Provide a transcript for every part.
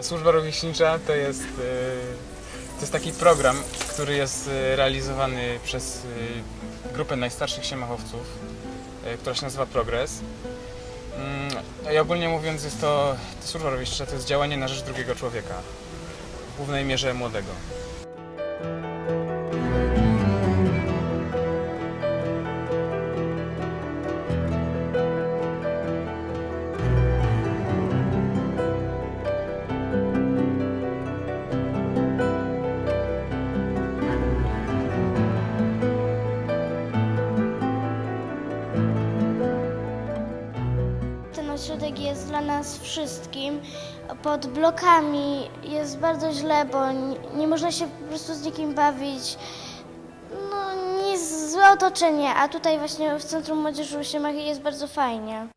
Służba rówieśnicza to jest, e, to jest taki program, który jest e, realizowany przez e, grupę najstarszych siemachowców, która się nazywa Progres. Mm, I ogólnie mówiąc jest to, to służba rówieśnicza to jest działanie na rzecz drugiego człowieka, w głównej mierze młodego. Ośrodek jest dla nas wszystkim. Pod blokami jest bardzo źle, bo nie, nie można się po prostu z nikim bawić. No, jest złe otoczenie, a tutaj właśnie w Centrum Młodzieży Siemachy jest bardzo fajnie.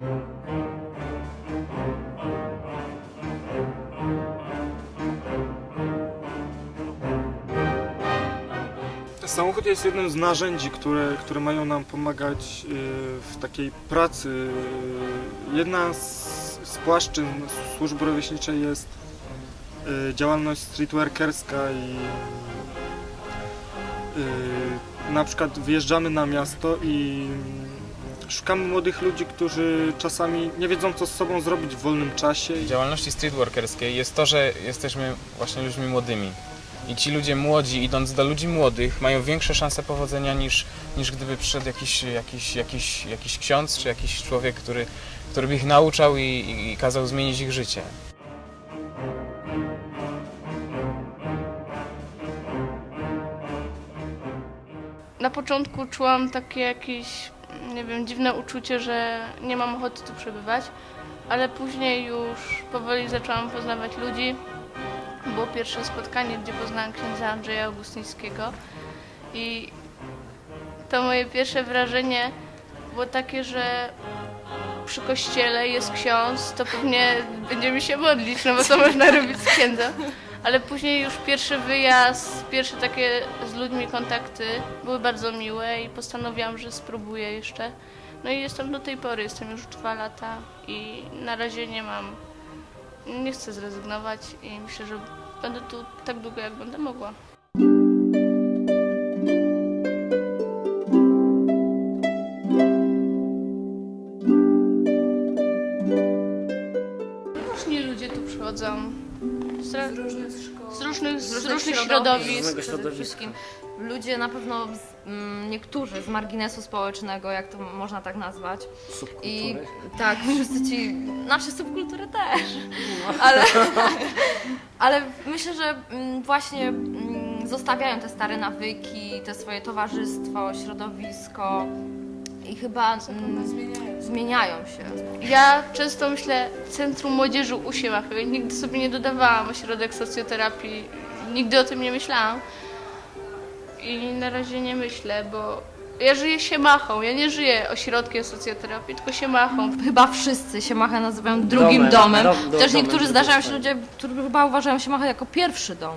Samochód jest jednym z narzędzi, które, które mają nam pomagać y, w takiej pracy. Jedna z, z płaszczyzn służby rówieśniczej jest y, działalność streetworkerska i na przykład wyjeżdżamy na miasto i szukamy młodych ludzi, którzy czasami nie wiedzą co z sobą zrobić w wolnym czasie. W działalności streetworkerskiej jest to, że jesteśmy właśnie ludźmi młodymi. I ci ludzie młodzi, idąc do ludzi młodych, mają większe szanse powodzenia niż, niż gdyby przyszedł jakiś, jakiś, jakiś, jakiś ksiądz czy jakiś człowiek, który, który by ich nauczał i, i, i kazał zmienić ich życie. Na początku czułam takie jakieś, nie wiem, dziwne uczucie, że nie mam ochoty tu przebywać, ale później już powoli zaczęłam poznawać ludzi. Było pierwsze spotkanie, gdzie poznałam księdza Andrzeja Augustyńskiego i to moje pierwsze wrażenie było takie, że przy kościele jest ksiądz, to pewnie będziemy się modlić, no bo co można robić z księdzem. Ale później już pierwszy wyjazd, pierwsze takie z ludźmi kontakty były bardzo miłe i postanowiłam, że spróbuję jeszcze. No i jestem do tej pory, jestem już dwa lata i na razie nie mam, nie chcę zrezygnować i myślę, że będę tu tak długo, jak będę mogła. Różni ludzie tu przychodzą. Z, z różnych, z różnych środowisk. Przede środowiska. wszystkim. Ludzie na pewno, z, mm, niektórzy z marginesu społecznego, jak to można tak nazwać. I tak, wszyscy ci, znaczy subkultury też, ale, ale myślę, że mm, właśnie mm, zostawiają te stare nawyki, te swoje towarzystwo, środowisko i chyba mm, zmieniają się. Ja często myślę Centrum Młodzieży u Siemachy. Nigdy sobie nie dodawałam ośrodek socjoterapii. Nigdy o tym nie myślałam. I na razie nie myślę, bo ja żyję Siemachą. Ja nie żyję ośrodkiem socjoterapii, tylko Siemachą. Chyba wszyscy Siemachę nazywają drugim Domem. domem. Dom- do- Też domem niektórzy drugiej zdarzają się ludzie, którzy chyba uważają Siemachę jako pierwszy dom.